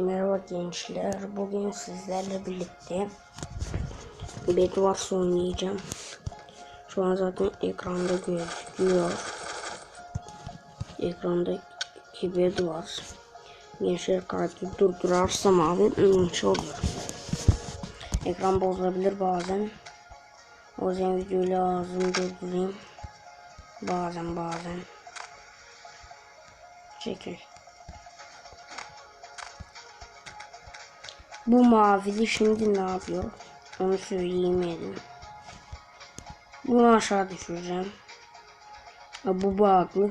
Merhaba gençler. Bugün sizlerle birlikte Bedwars oynayacağım. Şu an zaten ekranda gözüküyor. Ekrandaki Bedwars. Gençler kaydı durdurarsam abi şey oluyor. Ekran bozulabilir bazen. O yüzden videoyu lazım durdurayım. Bazen bazen. Çekil. Bu mavili şimdi ne yapıyor? Onu söyleyemedim. Bunu aşağı düşüreceğim. Ha, bu bağlı.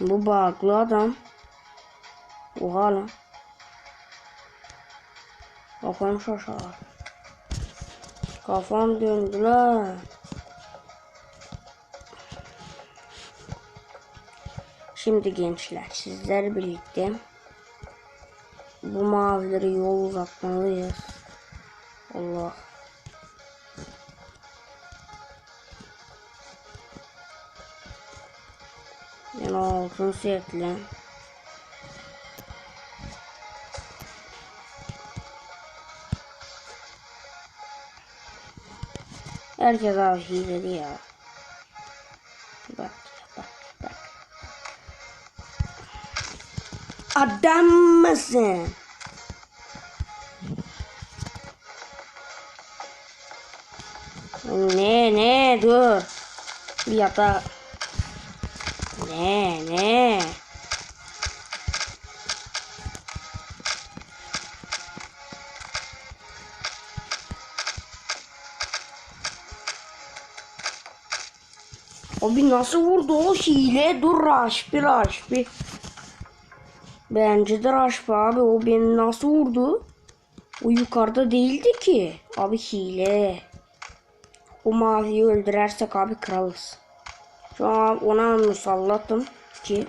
Bu bağlı adam. Oha lan. Kafam şaşar. Kafam döndü lan. Şimdi gençler sizler birlikte bu mavileri yol uzatmalıyız. Allah. Yani altın setli. Herkes abi hileli ya. Bak. Adam mısın? Ne ne dur. Bir yatağa. Ne ne. Abi nasıl vurdu o hile? Dur Raş bir Raş bir. Bence de Raş abi o beni nasıl vurdu? O yukarıda değildi ki. Abi hile. O maviyi öldürersek abi kralız. Şu an ona musallatım ki.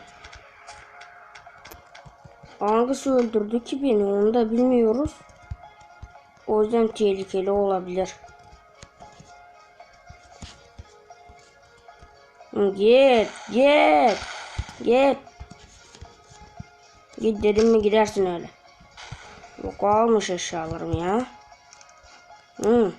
Hangisi öldürdü ki beni onu da bilmiyoruz. O yüzden tehlikeli olabilir. Git git git. Git dedim mi gidersin öyle. Yok almış eşyalarım ya. Hı.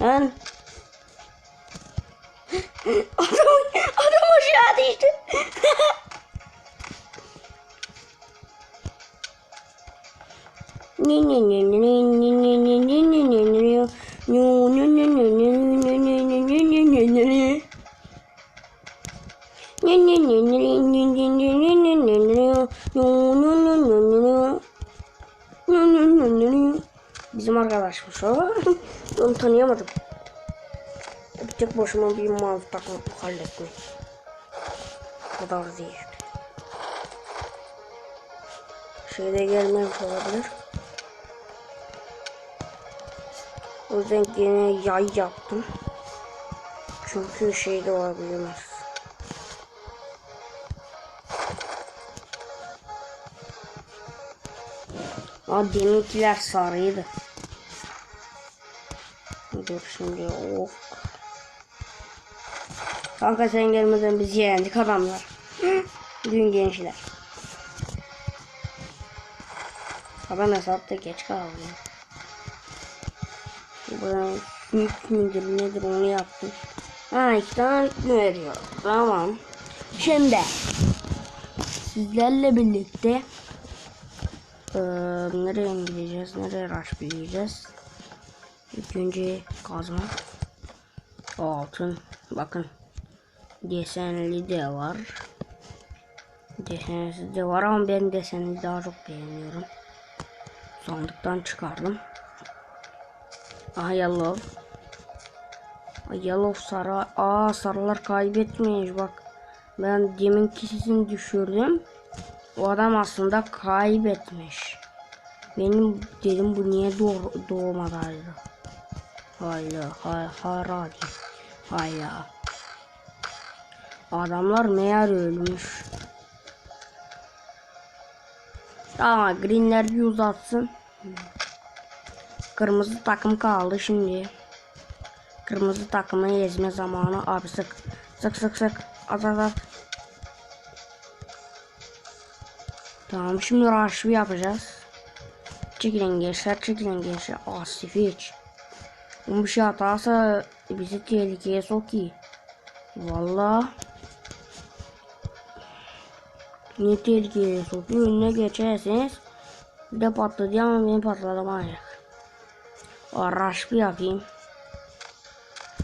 Lan. adam, adam aşağı düştü. Bizim arkadaşmış o. Onu tanıyamadım. Bir tek başıma bir mavi takım halletmek. O kadar değil. Şeyde gelmemiş olabilir. O yüzden yine yay yaptım. Çünkü şeyde olabilirler. Aa deminkiler sarıydı. Dur şimdi of. Kanka sen gelmeden biz yendik adamlar. Dün gençler. Ben hesapta geç kaldım. Buradan büyük müdür nedir onu yaptım. Ha iki tane veriyor? Tamam. Şimdi sizlerle birlikte ee, nereye gideceğiz? Nereye rushlayacağız? İlk önce kazma. Altın. Bakın. Desenli de var. Desensiz de var ama ben desenli daha çok beğeniyorum. Sandıktan çıkardım. Aha yellow. Yellow sarı. Aa sarılar kaybetmiş bak. Ben demin kisisini düşürdüm. O adam aslında kaybetmiş. Benim dedim bu niye doğ doğmadaydı. Hayla hay haradi. Hayla. Adamlar meğer ölmüş. Tamam greenler bir uzatsın. Kırmızı takım kaldı şimdi. Kırmızı takımı ezme zamanı. Abi sık. Sık sık sık. Az az az. Tamam şimdi rush yapacağız. Çekilin gençler çekilin gençler. Asif hiç. Bu bir şey atarsa bizi tehlikeye sokuyor. Valla. Ne tehlikeye sokuyor önüne geçerseniz bir de patladı ama benim patlamayacak. Araş bir yapayım.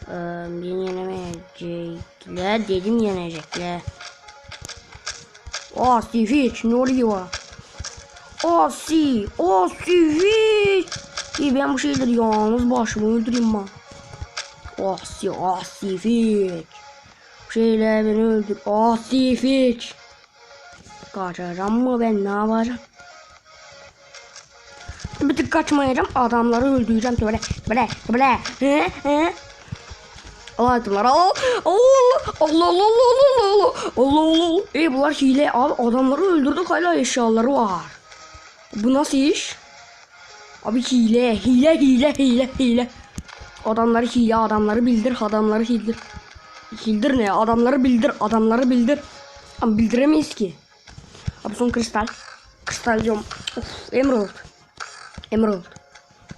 Ee, beni yenemeyecekler dedim yenecekler. Asif hiç ne oluyor? Asi, Asi hiç. İyi ben bu şeyleri yalnız başıma öldüreyim ben. Asi asi fik. Bu şeyler beni öldür. Asi fik. Kaçacağım mı ben ne yapacağım? Bir tık kaçmayacağım adamları öldüreceğim böyle böyle böyle. He he. Allah ettiler. Allah Allah Allah Allah Allah Allah Allah. E bunlar hile abi adamları öldürdük hala eşyaları var. Bu nasıl iş? Abi hile hile hile hile hile. Adamları hile adamları bildir adamları hildir. Hildir ne adamları bildir adamları bildir. Ama bildiremeyiz ki. Abi son kristal. Kristal diyorum. Of, emerald. Emerald.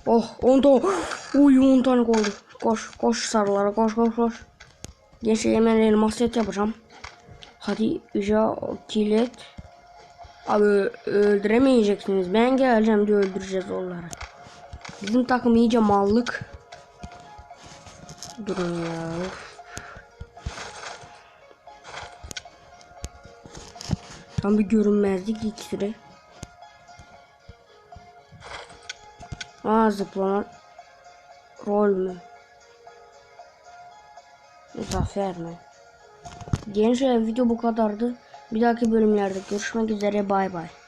Oh 10 tane. Uy 10 tane oldu. Koş koş sarılara koş koş koş. Gençler hemen elmas set yapacağım. Hadi ja kilit. Abi öldüremeyeceksiniz. Ben geleceğim de öldüreceğiz onları. Bizim takım iyice mallık. Durun ya. Tam bir görünmezlik iksiri. Aa zıplama. Rol mü? Zafer mi? Gençler video bu kadardı. Bir dahaki bölümlerde görüşmek üzere bay bay.